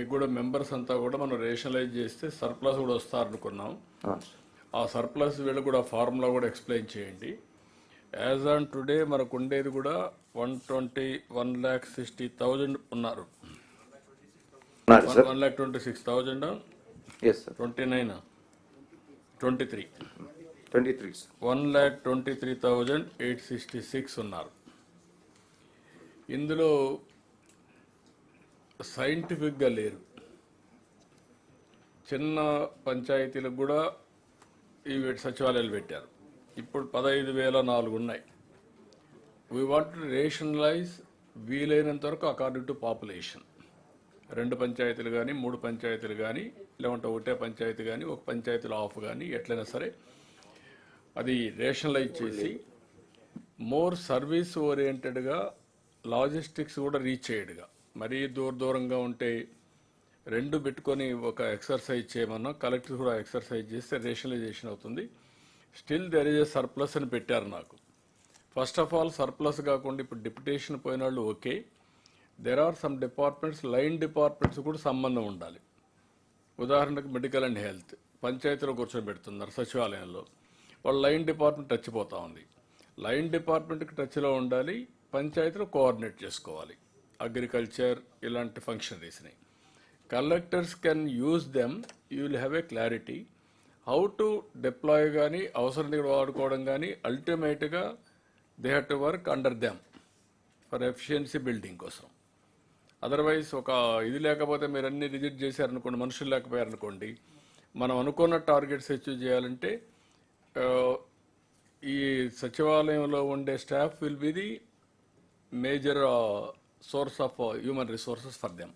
మీకు కూడా మెంబర్స్ అంతా కూడా మనం రేషనలైజ్ చేస్తే సర్ప్లస్ కూడా వస్తారనుకున్నాం. ఆ. సర్ప్లస్ వీళ్ళు కూడా ఫార్ములా కూడా ఎక్స్ప్లెయిన్ చేయండి. యాజ్ ఆన్ టుడే మనకు ఉండేది కూడా one twenty one lakh sixty thousand ఉన్నారు. One lakh twenty six thousand twenty nine twenty three twenty three one lakh twenty three thousand eight sixty six ఉన్నారు. ఇందులో సైంటిఫిక్గా లేరు. చిన్న పంచాయతీలకు కూడా ఈ సచివాలయాలు పెట్టారు. ఇప్పుడు పదహైదు వేల నాలుగు ఉన్నాయి. వీ వాంట్ రేషనలైజ్ వీలైనంత వరకు అకార్డింగ్ టు పాపులేషన్ రెండు పంచాయతీలు కానీ మూడు పంచాయతీలు కానీ లేకుంటే ఒకటే పంచాయతీ కానీ ఒక పంచాయతీలో ఆఫ్ కానీ ఎట్లయినా సరే అది రేషనలైజ్ చేసి మోర్ సర్వీస్ ఓరియంటెడ్గా లాజిస్టిక్స్ కూడా రీచ్ అయ్యేడుగా మరీ దూర దూరంగా ఉంటే రెండు పెట్టుకొని ఒక ఎక్సర్సైజ్ చేయమన్నా కలెక్టర్ కూడా ఎక్సర్సైజ్ చేస్తే రేషనలైజేషన్ అవుతుంది. Still there is a surplus అని పెట్టారు నాకు. ఫస్ట్ ఆఫ్ ఆల్ సర్ప్లస్ కాకుండా ఇప్పుడు డిప్యుటేషన్ పోయిన వాళ్ళు okay there are some departments line departments కూడా సంబంధం ఉండాలి. ఉదాహరణకు మెడికల్ అండ్ హెల్త్ పంచాయతీలో కూర్చొని పెడుతున్నారు సచివాలయంలో. వాళ్ళ లైన్ డిపార్ట్మెంట్ టచ్ పోతా ఉంది. లైన్ డిపార్ట్మెంట్కి టచ్లో ఉండాలి పంచాయతీలో కోఆర్డినేట్ చేసుకోవాలి. అగ్రికల్చర్ ఇలాంటి ఫంక్షనరీస్ని collectors can use them you will have a clarity how to deploy కానీ అవసరం దగ్గర వాడుకోవడం కానీ అల్టిమేట్గా they have to work under them for efficiency building కోసం. అదర్వైజ్ ఒక ఇది లేకపోతే మీరు అన్ని రిజెక్ట్ చేశారనుకోండి మనుషులు లేకపోయారనుకోండి మనం అనుకున్న టార్గెట్స్ అచీవ్ చేయాలంటే ఈ సచివాలయంలో ఉండే staff will be the major source of human resources for them.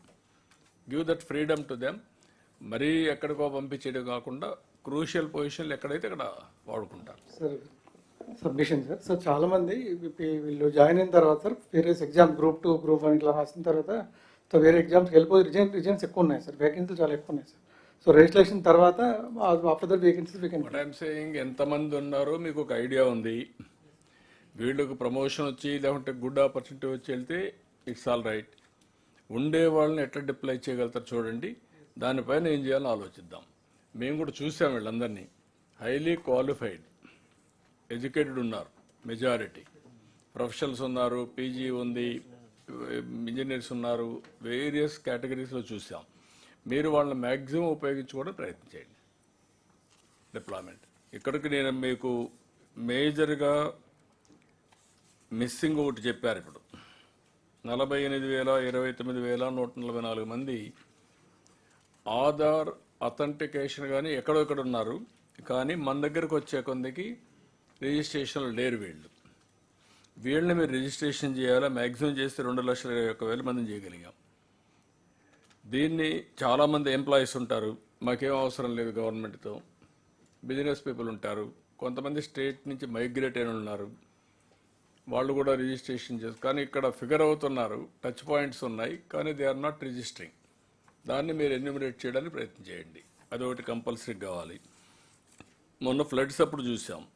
Give that freedom to them. మరీ ఎక్కడికో పంపించేయడం కాకుండా క్రూషియల్ పొజిషన్లు ఎక్కడైతే అక్కడ వాడుకుంటారు. Sir submission sir. సార్ చాలా మంది వీ- వీళ్ళు జాయిన్ అయిన తర్వాత సార్ వేరే exam group two group one ఇట్లా రాసిన తర్వాత సో వేరే ఎగ్జామ్స్కి వెళ్ళిపోయి రిజైన్ రిజైన్స్ ఎక్కువ ఉన్నాయి సార్. వేకెన్సీలు చాలా ఎక్కువ ఉన్నాయి సార్. సో రిజిస్ట్రేషన్ తర్వాత after that vacancies we can but I'm saying ఎంతమంది ఉన్నారో మీకు ఒక ఐడియా ఉంది. వీళ్ళకు ప్రమోషన్ వచ్చి లేకుంటే గుడ్ ఆపర్చునిటీ వచ్చి వెళ్తే ఇట్స్ ఆల్ రైట్. ఉండే వాళ్ళని ఎట్లా డిప్లై చేయగలుగుతారు చూడండి. దానిపైన ఏం చేయాలో ఆలోచిద్దాం. మేము కూడా చూసాం వీళ్ళందరినీ. హైలీ క్వాలిఫైడ్ ఎడ్యుకేటెడ్ ఉన్నారు మెజారిటీ ప్రొఫెషనల్స్ ఉన్నారు పీజీ ఉంది ఇంజనీర్స్ ఉన్నారు వేరియస్ కేటగిరీస్లో చూసాం. మీరు వాళ్ళని మ్యాక్సిమం ఉపయోగించుకోవడం ప్రయత్నం చేయండి. డిప్లాయ్మెంట్ ఇక్కడికి నేను మీకు మేజర్గా మిస్సింగ్ ఒకటి చెప్పారు ఇప్పుడు. నలభై ఎనిమిది వేల ఇరవై తొమ్మిది వేల నూట నలభై నాలుగు మంది ఆధార్ అథెంటికేషన్ కానీ ఎక్కడో ఎక్కడ ఉన్నారు. కానీ మన దగ్గరకు వచ్చే కొందకి రిజిస్ట్రేషన్లు లేరు వీళ్ళు. వీళ్ళని మీరు రిజిస్ట్రేషన్ చేయాలా? మ్యాక్సిమం చేస్తే రెండు లక్షల ఇరవై ఒక్క వేల మందిని చేయగలిగాం. దీన్ని చాలామంది ఎంప్లాయీస్ ఉంటారు. మాకేం అవసరం లేదు గవర్నమెంట్తో. బిజినెస్ పీపుల్ ఉంటారు. కొంతమంది స్టేట్ నుంచి మైగ్రేట్ అయిన ఉన్నారు. వాళ్ళు కూడా రిజిస్ట్రేషన్ చేస్తారు కానీ ఇక్కడ ఫిగర్ అవుతున్నారు టచ్ పాయింట్స్ ఉన్నాయి కానీ దే ఆర్ నాట్ రిజిస్టరింగ్. దాన్ని మీరు ఎన్యూమినేట్ చేయడానికి ప్రయత్నం చేయండి. అదొకటి కంపల్సరీ కావాలి. మొన్న ఫ్లడ్స్ అప్పుడు చూసాం.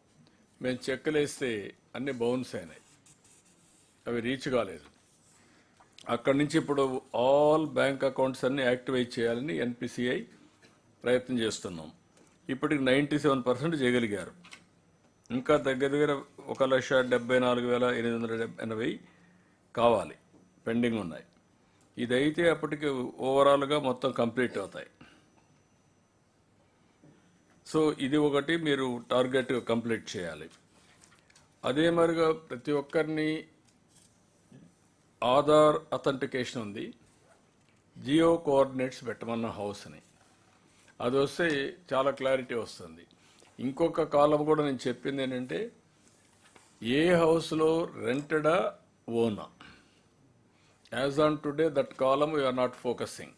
మేము చెక్కలేస్తే అన్ని బౌన్స్ అయినాయి. అవి రీచ్ కాలేదు. అక్కడి నుంచి ఇప్పుడు ఆల్ బ్యాంక్ అకౌంట్స్ అన్ని యాక్టివేట్ చేయాలని ఎన్పిసిఐ ప్రయత్నం చేస్తున్నాం. ఇప్పటికి నైంటీ సెవెన్ పర్సెంట్ చేయగలిగారు. ఇంకా దగ్గర దగ్గర ఒక లక్ష డెబ్బై నాలుగు వేల ఎనిమిది వందల డెబ్బై ఎనభై కావాలి. పెండింగ్ ఉన్నాయి. ఇదైతే అప్పటికి ఓవరాల్గా మొత్తం కంప్లీట్ అవుతాయి. సో ఇది ఒకటి మీరు టార్గెట్ కంప్లీట్ చేయాలి. అదే మరిగా ప్రతి ఒక్కరిని ఆధార్ అథెంటికేషన్ ఉంది. జియో కోఆర్డినేట్స్ పెట్టమన్న హౌస్ని అది వస్తే చాలా క్లారిటీ వస్తుంది. ఇంకొక కాలం కూడా నేను చెప్పింది ఏంటంటే ఏ హౌస్లో రెంటెడా ఓనా యాజ్ ఆన్ టుడే దట్ కాలం యూఆర్ నాట్ ఫోకసింగ్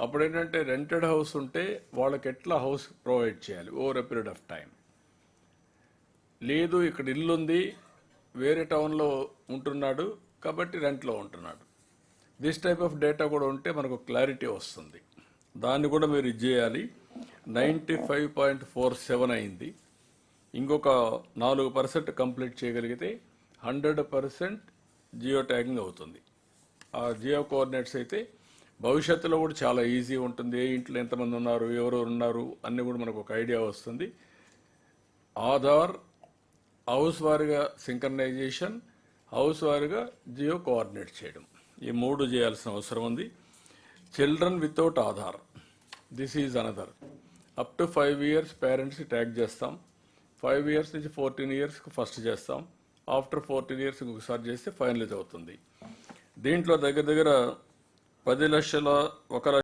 అప్పుడు ఏంటంటే రెంటెడ్ హౌస్ ఉంటే వాళ్ళకి ఎట్లా హౌస్ ప్రొవైడ్ చేయాలి? Over a period of time లేదు ఇక్కడ ఇల్లు ఉంది వేరే టౌన్లో ఉంటున్నాడు కాబట్టి రెంట్లో ఉంటున్నాడు. దిస్ టైప్ ఆఫ్ డేటా కూడా ఉంటే మనకు క్లారిటీ వస్తుంది. దాన్ని కూడా మీరు ఇది చేయాలి. Ninety five point four seven అయింది. ఇంకొక నాలుగు పర్సెంట్ కంప్లీట్ చేయగలిగితే హండ్రెడ్ పర్సెంట్ జియో ట్యాగింగ్ అవుతుంది. ఆ జియో కోఆర్డినేట్స్ అయితే భవిష్యత్తులో కూడా చాలా ఈజీ ఉంటుంది. ఏ ఇంట్లో ఎంతమంది ఉన్నారు ఎవరెవరు ఉన్నారు అన్నీ కూడా మనకు ఒక ఐడియా వస్తుంది. ఆధార్ హౌస్ వారిగా సింక్రనైజేషన్ హౌస్ వారిగా జియో కోఆర్డినేట్ చేయడం. ఈ మూడు చేయాల్సిన అవసరం ఉంది. Children without Aadhaar. This is another. Up to five years పేరెంట్స్కి ట్యాగ్ చేస్తాం. ఫైవ్ ఇయర్స్ నుంచి ఫోర్టీన్ ఇయర్స్కి ఫస్ట్ చేస్తాం. ఆఫ్టర్ ఫోర్టీన్ ఇయర్స్ ఇంకొకసారి చేస్తే ఫైనలైజ్ అవుతుంది. దీంట్లో దగ్గర దగ్గర పది లక్షల ఒక లక్ష